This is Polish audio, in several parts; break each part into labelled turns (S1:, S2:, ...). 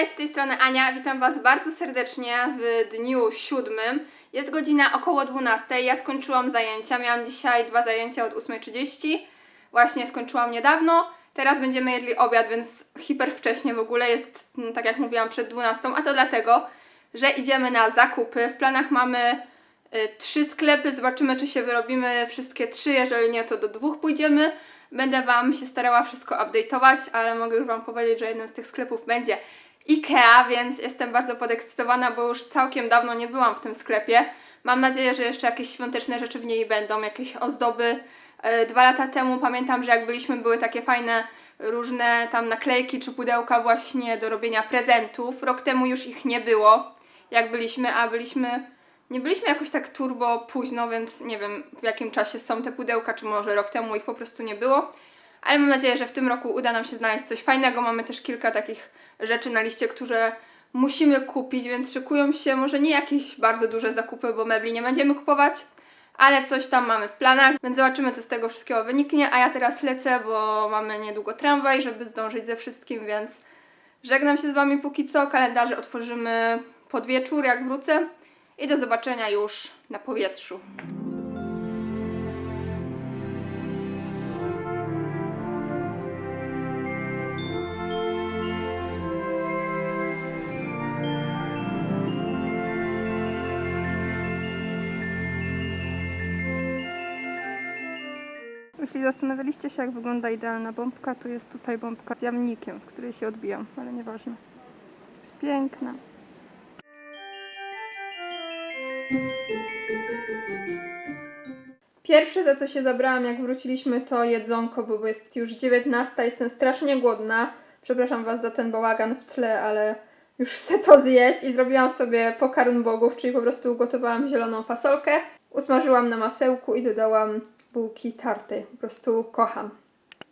S1: Cześć, z tej strony Ania. Witam Was bardzo serdecznie w dniu siódmym. Jest godzina około 12. Ja skończyłam zajęcia. Miałam dzisiaj dwa zajęcia od 8.30. Właśnie skończyłam niedawno. Teraz będziemy jedli obiad, więc hiper wcześnie w ogóle. Jest, mm, tak jak mówiłam, przed 12. A to dlatego, że idziemy na zakupy. W planach mamy y, trzy sklepy. Zobaczymy, czy się wyrobimy wszystkie trzy. Jeżeli nie, to do dwóch pójdziemy. Będę Wam się starała wszystko update'ować, ale mogę już Wam powiedzieć, że jednym z tych sklepów będzie IKEA, więc jestem bardzo podekscytowana, bo już całkiem dawno nie byłam w tym sklepie. Mam nadzieję, że jeszcze jakieś świąteczne rzeczy w niej będą, jakieś ozdoby. E, Dwa lata temu pamiętam, że jak byliśmy, były takie fajne różne tam naklejki czy pudełka właśnie do robienia prezentów. Rok temu już ich nie było, jak byliśmy, a byliśmy nie byliśmy jakoś tak turbo późno, więc nie wiem w jakim czasie są te pudełka, czy może rok temu ich po prostu nie było. Ale mam nadzieję, że w tym roku uda nam się znaleźć coś fajnego. Mamy też kilka takich rzeczy na liście, które musimy kupić, więc szykują się może nie jakieś bardzo duże zakupy, bo mebli nie będziemy kupować, ale coś tam mamy w planach, więc zobaczymy, co z tego wszystkiego wyniknie. A ja teraz lecę, bo mamy niedługo tramwaj, żeby zdążyć ze wszystkim, więc żegnam się z Wami póki co. Kalendarze otworzymy pod wieczór, jak wrócę. I do zobaczenia już na powietrzu. Jeśli zastanawialiście się, jak wygląda idealna bombka, to jest tutaj bombka z jamnikiem, w której się odbijam, ale nieważne. Jest piękna. Pierwsze, za co się zabrałam, jak wróciliśmy, to jedzonko, bo jest już 19, jestem strasznie głodna. Przepraszam Was za ten bałagan w tle, ale już chcę to zjeść i zrobiłam sobie pokarm bogów, czyli po prostu ugotowałam zieloną fasolkę, usmażyłam na masełku i dodałam bułki tarty. Po prostu kocham.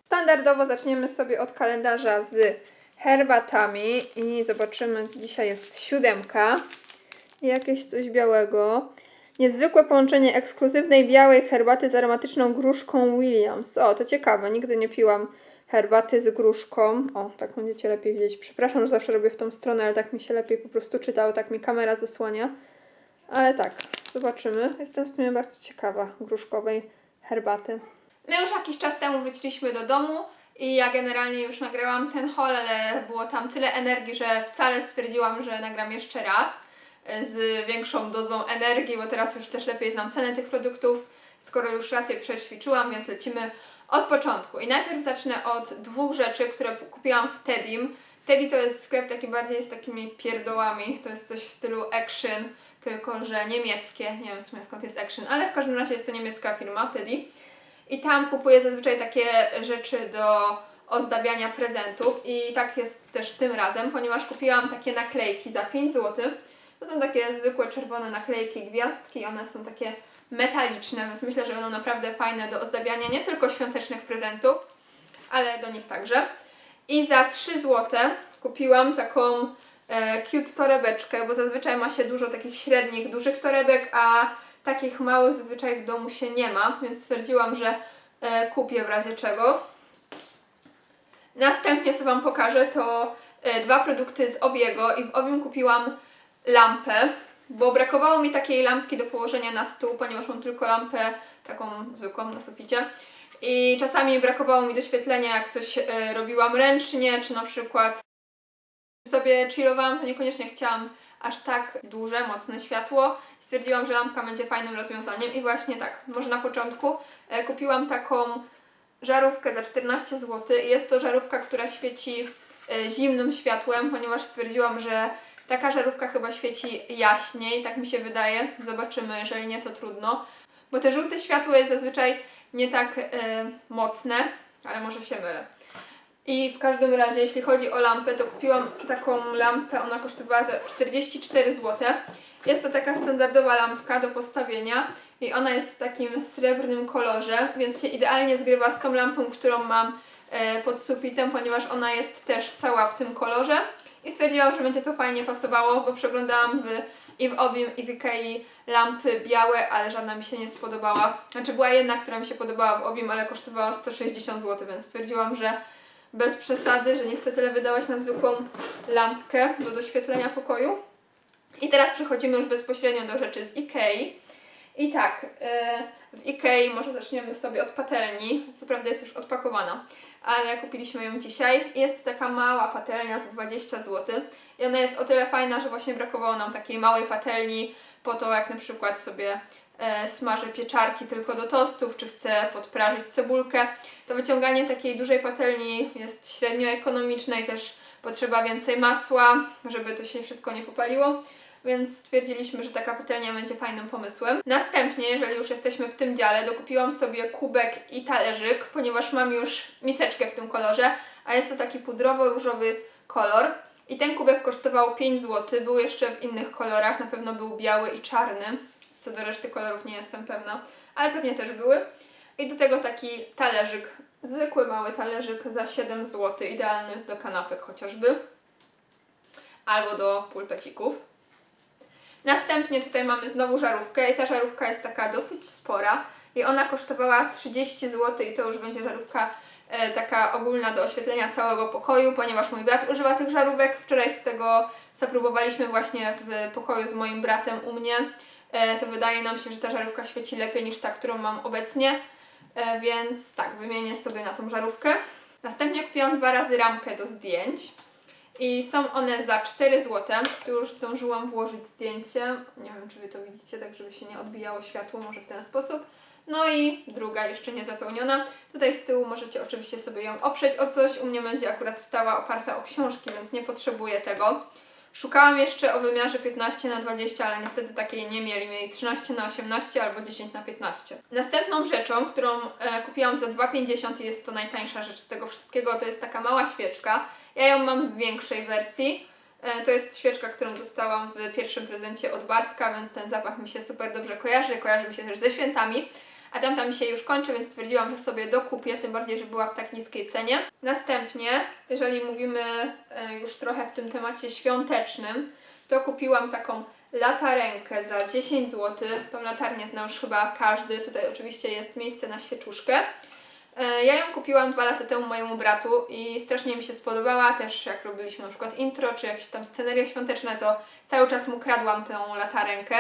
S1: Standardowo zaczniemy sobie od kalendarza z herbatami i zobaczymy, dzisiaj jest siódemka jakieś coś białego. Niezwykłe połączenie ekskluzywnej białej herbaty z aromatyczną gruszką Williams. O, to ciekawe, nigdy nie piłam herbaty z gruszką. O, tak będziecie lepiej widzieć. Przepraszam, że zawsze robię w tą stronę, ale tak mi się lepiej po prostu czytało, tak mi kamera zasłania. Ale tak, zobaczymy. Jestem w sumie bardzo ciekawa gruszkowej herbaty. My już jakiś czas temu wróciliśmy do domu i ja generalnie już nagrałam ten haul, ale było tam tyle energii, że wcale stwierdziłam, że nagram jeszcze raz e, z większą dozą energii, bo teraz już też lepiej znam cenę tych produktów, skoro już raz je przećwiczyłam, więc lecimy od początku. I najpierw zacznę od dwóch rzeczy, które kupiłam w Tedim. Teddy to jest sklep taki bardziej z takimi pierdołami, to jest coś w stylu action, tylko że niemieckie, nie wiem w sumie skąd jest action, ale w każdym razie jest to niemiecka firma Teddy. I tam kupuję zazwyczaj takie rzeczy do ozdabiania prezentów i tak jest też tym razem, ponieważ kupiłam takie naklejki za 5 zł. To są takie zwykłe czerwone naklejki, gwiazdki, one są takie metaliczne, więc myślę, że będą naprawdę fajne do ozdabiania nie tylko świątecznych prezentów, ale do nich także. I za 3 zł kupiłam taką cute torebeczkę, bo zazwyczaj ma się dużo takich średnich, dużych torebek, a takich małych zazwyczaj w domu się nie ma, więc stwierdziłam, że e, kupię w razie czego. Następnie co Wam pokażę to e, dwa produkty z Obiego i w Obim kupiłam lampę, bo brakowało mi takiej lampki do położenia na stół, ponieważ mam tylko lampę taką zwykłą na suficie. I czasami brakowało mi doświetlenia, jak coś e, robiłam ręcznie, czy na przykład sobie chillowałam, to niekoniecznie chciałam aż tak duże, mocne światło. Stwierdziłam, że lampka będzie fajnym rozwiązaniem i właśnie tak, może na początku e, kupiłam taką żarówkę za 14 zł. Jest to żarówka, która świeci e, zimnym światłem, ponieważ stwierdziłam, że taka żarówka chyba świeci jaśniej, tak mi się wydaje. Zobaczymy, jeżeli nie, to trudno. Bo te żółte światło jest zazwyczaj nie tak e, mocne, ale może się mylę. I w każdym razie, jeśli chodzi o lampę, to kupiłam taką lampę, ona kosztowała za 44 zł. Jest to taka standardowa lampka do postawienia i ona jest w takim srebrnym kolorze, więc się idealnie zgrywa z tą lampą, którą mam e, pod sufitem, ponieważ ona jest też cała w tym kolorze. I stwierdziłam, że będzie to fajnie pasowało, bo przeglądałam w, i w Obim, i w Ikei lampy białe, ale żadna mi się nie spodobała. Znaczy była jedna, która mi się podobała w Obim, ale kosztowała 160 zł, więc stwierdziłam, że bez przesady, że nie chcę tyle wydawać na zwykłą lampkę do doświetlenia pokoju. I teraz przechodzimy już bezpośrednio do rzeczy z Ikei. I tak, e, w Ikei może zaczniemy sobie od patelni. Co prawda jest już odpakowana, ale kupiliśmy ją dzisiaj. Jest to taka mała patelnia za 20 zł. I ona jest o tyle fajna, że właśnie brakowało nam takiej małej patelni po to, jak na przykład sobie smażę pieczarki tylko do tostów, czy chcę podprażyć cebulkę. To wyciąganie takiej dużej patelni jest średnio ekonomiczne i też potrzeba więcej masła, żeby to się wszystko nie popaliło więc stwierdziliśmy, że taka patelnia będzie fajnym pomysłem. Następnie, jeżeli już jesteśmy w tym dziale, dokupiłam sobie kubek i talerzyk, ponieważ mam już miseczkę w tym kolorze, a jest to taki pudrowo-różowy kolor. I ten kubek kosztował 5 zł, był jeszcze w innych kolorach, na pewno był biały i czarny. Co do reszty kolorów nie jestem pewna, ale pewnie też były. I do tego taki talerzyk, zwykły mały talerzyk za 7 zł, idealny do kanapek chociażby. Albo do pulpecików. Następnie tutaj mamy znowu żarówkę i ta żarówka jest taka dosyć spora i ona kosztowała 30 zł i to już będzie żarówka e, taka ogólna do oświetlenia całego pokoju, ponieważ mój brat używa tych żarówek. Wczoraj z tego co próbowaliśmy właśnie w pokoju z moim bratem u mnie, to wydaje nam się, że ta żarówka świeci lepiej niż ta, którą mam obecnie, e, więc tak, wymienię sobie na tą żarówkę. Następnie kupiłam dwa razy ramkę do zdjęć. I są one za 4 zł. Już zdążyłam włożyć zdjęcie. Nie wiem, czy Wy to widzicie, tak żeby się nie odbijało światło, może w ten sposób. No i druga jeszcze nie zapełniona. Tutaj z tyłu możecie oczywiście sobie ją oprzeć o coś. U mnie będzie akurat stała oparta o książki, więc nie potrzebuję tego. Szukałam jeszcze o wymiarze 15 na 20, ale niestety takiej nie mieli. Mieli 13 na 18 albo 10 na 15. Następną rzeczą, którą e, kupiłam za 2,50 i jest to najtańsza rzecz z tego wszystkiego, to jest taka mała świeczka. Ja ją mam w większej wersji. E, To jest świeczka, którą dostałam w pierwszym prezencie od Bartka, więc ten zapach mi się super dobrze kojarzy. Kojarzy mi się też ze świętami. A tamta mi się już kończy, więc stwierdziłam, że sobie dokupię, tym bardziej, że była w tak niskiej cenie. Następnie, jeżeli mówimy e, już trochę w tym temacie świątecznym, to kupiłam taką latarenkę za 10 zł. Tą latarnię zna już chyba każdy. Tutaj oczywiście jest miejsce na świeczuszkę. E, Ja ją kupiłam dwa lata temu mojemu bratu i strasznie mi się spodobała. Też jak robiliśmy na przykład intro, czy jakieś tam scenerie świąteczne, to cały czas mu kradłam tę latarenkę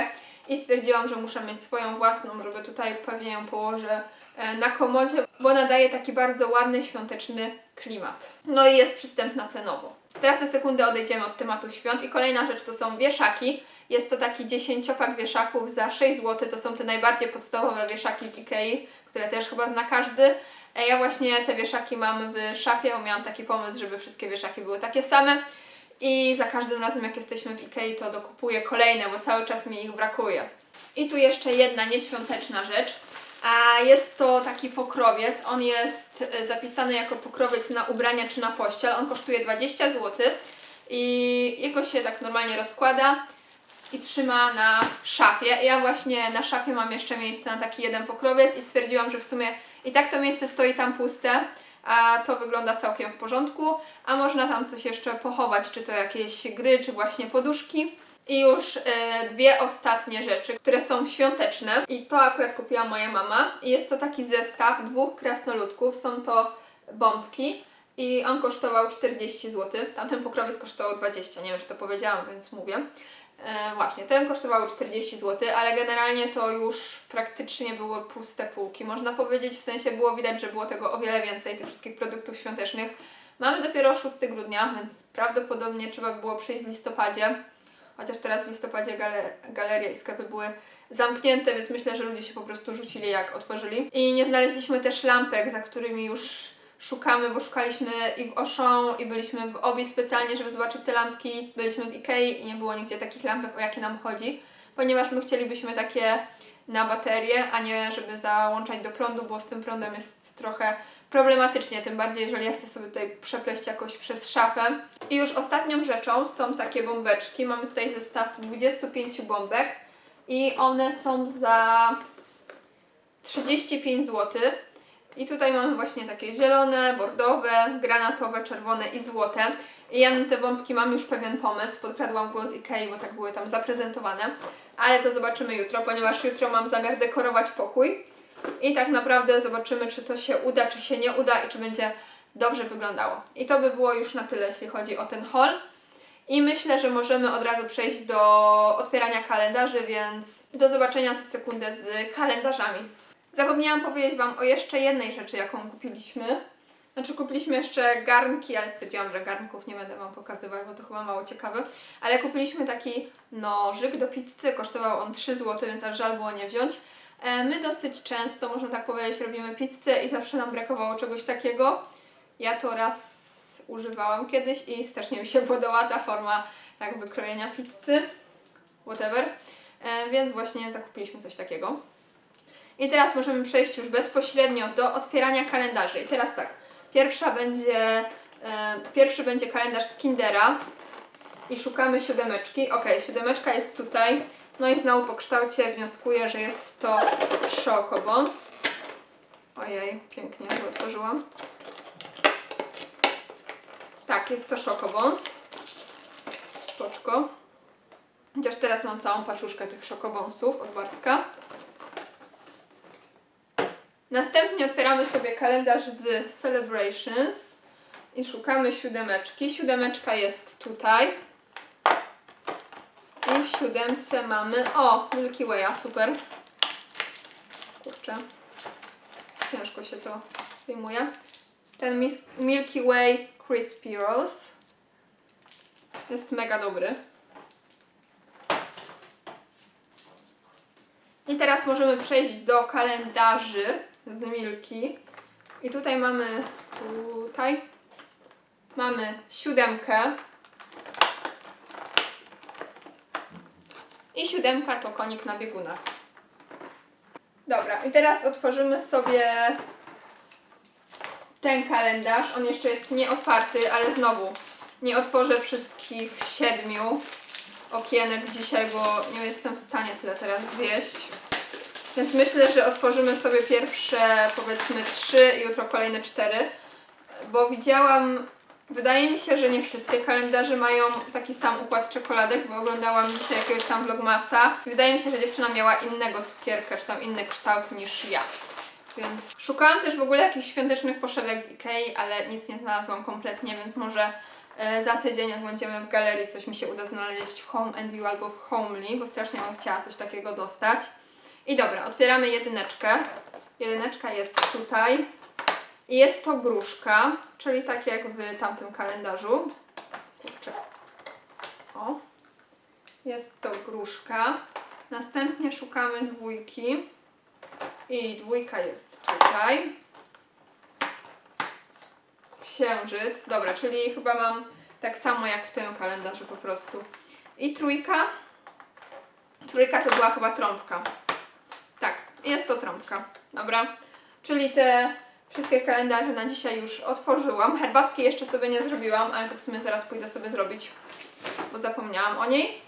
S1: i stwierdziłam, że muszę mieć swoją własną, żeby tutaj pewnie ją położę e, na komodzie, bo nadaje taki bardzo ładny, świąteczny klimat. No i jest przystępna cenowo. Teraz na sekundę odejdziemy od tematu świąt i kolejna rzecz to są wieszaki. Jest to taki dziesięciopak wieszaków za 6 zł. To są te najbardziej podstawowe wieszaki z Ikei, które też chyba zna każdy. E, Ja właśnie te wieszaki mam w szafie, bo miałam taki pomysł, żeby wszystkie wieszaki były takie same. I za każdym razem, jak jesteśmy w Ikei, to dokupuję kolejne, bo cały czas mi ich brakuje. I tu jeszcze jedna nieświąteczna rzecz. A jest to taki pokrowiec. On jest e, zapisany jako pokrowiec na ubrania czy na pościel. On kosztuje 20 zł i jego się tak normalnie rozkłada i trzyma na szafie. Ja właśnie na szafie mam jeszcze miejsce na taki jeden pokrowiec i stwierdziłam, że w sumie i tak to miejsce stoi tam puste, a to wygląda całkiem w porządku, a można tam coś jeszcze pochować, czy to jakieś gry, czy właśnie poduszki. I już e, dwie ostatnie rzeczy, które są świąteczne. I to akurat kupiła moja mama. I jest to taki zestaw dwóch krasnoludków. Są to bombki. I on kosztował 40 zł. Tamten pokrowiec kosztował 20. Nie wiem, czy to powiedziałam, więc mówię. E, właśnie, ten kosztował 40 zł, ale generalnie to już praktycznie były puste półki, można powiedzieć. W sensie było widać, że było tego o wiele więcej, tych wszystkich produktów świątecznych. Mamy dopiero 6 grudnia, więc prawdopodobnie trzeba by było przyjść w listopadzie. Chociaż teraz w listopadzie gale, galerie i sklepy były zamknięte, więc myślę, że ludzie się po prostu rzucili jak otworzyli. I nie znaleźliśmy też lampek, za którymi już szukamy, bo szukaliśmy i w Auchan i byliśmy w Obi specjalnie, żeby zobaczyć te lampki. Byliśmy w Ikei i nie było nigdzie takich lampek, o jakie nam chodzi, ponieważ my chcielibyśmy takie na baterię, a nie żeby załączać do prądu, bo z tym prądem jest trochę problematycznie, tym bardziej jeżeli ja chcę sobie tutaj przepleść jakoś przez szafę. I już ostatnią rzeczą są takie bombeczki. Mamy tutaj zestaw 25 bombek i one są za 35 zł. I tutaj mamy właśnie takie zielone, bordowe, granatowe, czerwone i złote. I ja na te bombki mam już pewien pomysł. Podkradłam go z Ikei, bo tak były tam zaprezentowane. Ale to zobaczymy jutro, ponieważ jutro mam zamiar dekorować pokój. I tak naprawdę zobaczymy, czy to się uda, czy się nie uda i czy będzie dobrze wyglądało. I to by było już na tyle, jeśli chodzi o ten haul. I myślę, że możemy od razu przejść do otwierania kalendarzy, więc do zobaczenia za sekundę z kalendarzami. Zapomniałam powiedzieć Wam o jeszcze jednej rzeczy, jaką kupiliśmy. Znaczy kupiliśmy jeszcze garnki, ale stwierdziłam, że garnków nie będę Wam pokazywać, bo to chyba mało ciekawe. Ale kupiliśmy taki nożyk do pizzy, kosztował on 3 zł, więc aż żal było nie wziąć. E, My dosyć często, można tak powiedzieć, robimy pizzę i zawsze nam brakowało czegoś takiego. Ja to raz używałam kiedyś i strasznie mi się podoba ta forma jakby krojenia pizzy. Whatever. E, Więc właśnie zakupiliśmy coś takiego. I teraz możemy przejść już bezpośrednio do otwierania kalendarzy. I teraz tak, pierwsza będzie, e, pierwszy będzie kalendarz z Kindera i szukamy siódemeczki. Ok, siódemeczka jest tutaj. No i znowu po kształcie wnioskuję, że jest to Chocobons. Ojej, pięknie, to otworzyłam. Tak, jest to Chocobons. Spoczko. Chociaż teraz mam całą paczuszkę tych Chocobonsów od Bartka. Następnie otwieramy sobie kalendarz z Celebrations i szukamy siódemeczki. Siódemeczka jest tutaj. I w siódemce mamy... O! Milky Way'a, super. Kurczę. Ciężko się to wyjmuje. Ten Milky Way Crispy Rolls jest mega dobry. I teraz możemy przejść do kalendarzy z Milki. I tutaj mamy, tutaj mamy siódemkę. I siódemka to konik na biegunach. Dobra, i teraz otworzymy sobie ten kalendarz. On jeszcze jest nieotwarty, ale znowu nie otworzę wszystkich siedmiu okienek dzisiaj, bo nie jestem w stanie tyle teraz zjeść. Więc myślę, że otworzymy sobie pierwsze powiedzmy trzy i jutro kolejne cztery, bo widziałam, wydaje mi się, że nie wszystkie kalendarze mają taki sam układ czekoladek, bo oglądałam dzisiaj jakiegoś tam vlogmasa. Wydaje mi się, że dziewczyna miała innego cukierka, czy tam inny kształt niż ja. Więc szukałam też w ogóle jakichś świątecznych poszewek Ikei, ale nic nie znalazłam kompletnie, więc może e, za tydzień, jak będziemy w galerii, coś mi się uda znaleźć w Home and You albo w Homely, bo strasznie bym chciała coś takiego dostać. I dobra, otwieramy jedyneczkę. Jedyneczka jest tutaj. I jest to gruszka, czyli tak jak w tamtym kalendarzu. Kurczę. O. Jest to gruszka. Następnie szukamy dwójki. I dwójka jest tutaj. Księżyc. Dobra, czyli chyba mam tak samo jak w tym kalendarzu po prostu. I trójka. Trójka to była chyba trąbka. Tak, jest to trąbka. Dobra. Czyli te wszystkie kalendarze na dzisiaj już otworzyłam. Herbatki jeszcze sobie nie zrobiłam, ale to w sumie zaraz pójdę sobie zrobić, bo zapomniałam o niej.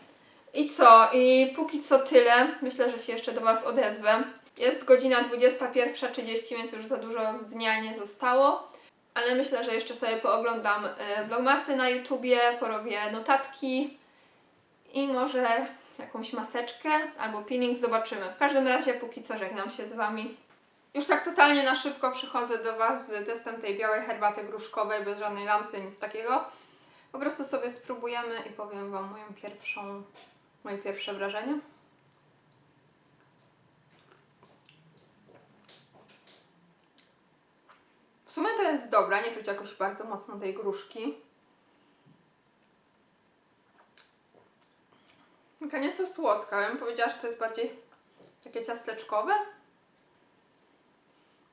S1: I co? I póki co tyle. Myślę, że się jeszcze do Was odezwę. Jest godzina 21.30, więc już za dużo z dnia nie zostało. Ale myślę, że jeszcze sobie pooglądam e, vlogmasy na YouTubie, porobię notatki i może jakąś maseczkę albo peeling, zobaczymy. W każdym razie póki co żegnam się z Wami. Już tak totalnie na szybko przychodzę do Was z testem tej białej herbaty gruszkowej, bez żadnej lampy, nic takiego. Po prostu sobie spróbujemy i powiem Wam moją pierwszą, moje pierwsze wrażenie. W sumie to jest dobra, nie czuć jakoś bardzo mocno tej gruszki. Taka nieco słodka. Ja bym powiedziała, że to jest bardziej takie ciasteczkowe.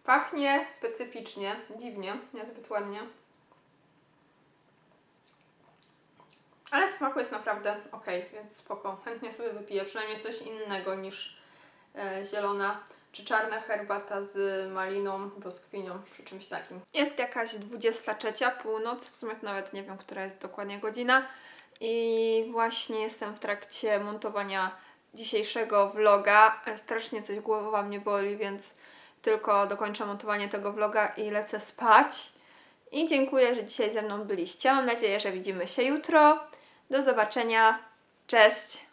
S1: Pachnie specyficznie, dziwnie, niezbyt ładnie. Ale w smaku jest naprawdę ok, więc spoko. Chętnie sobie wypiję przynajmniej coś innego niż e, zielona czy czarna herbata z maliną, brzoskwinią, czy czymś takim. Jest jakaś 23 północ, w sumie nawet nie wiem, która jest dokładnie godzina. I właśnie jestem w trakcie montowania dzisiejszego vloga. Strasznie coś głowa mnie boli, więc tylko dokończę montowanie tego vloga i lecę spać. I dziękuję, że dzisiaj ze mną byliście. Mam nadzieję, że widzimy się jutro. Do zobaczenia. Cześć!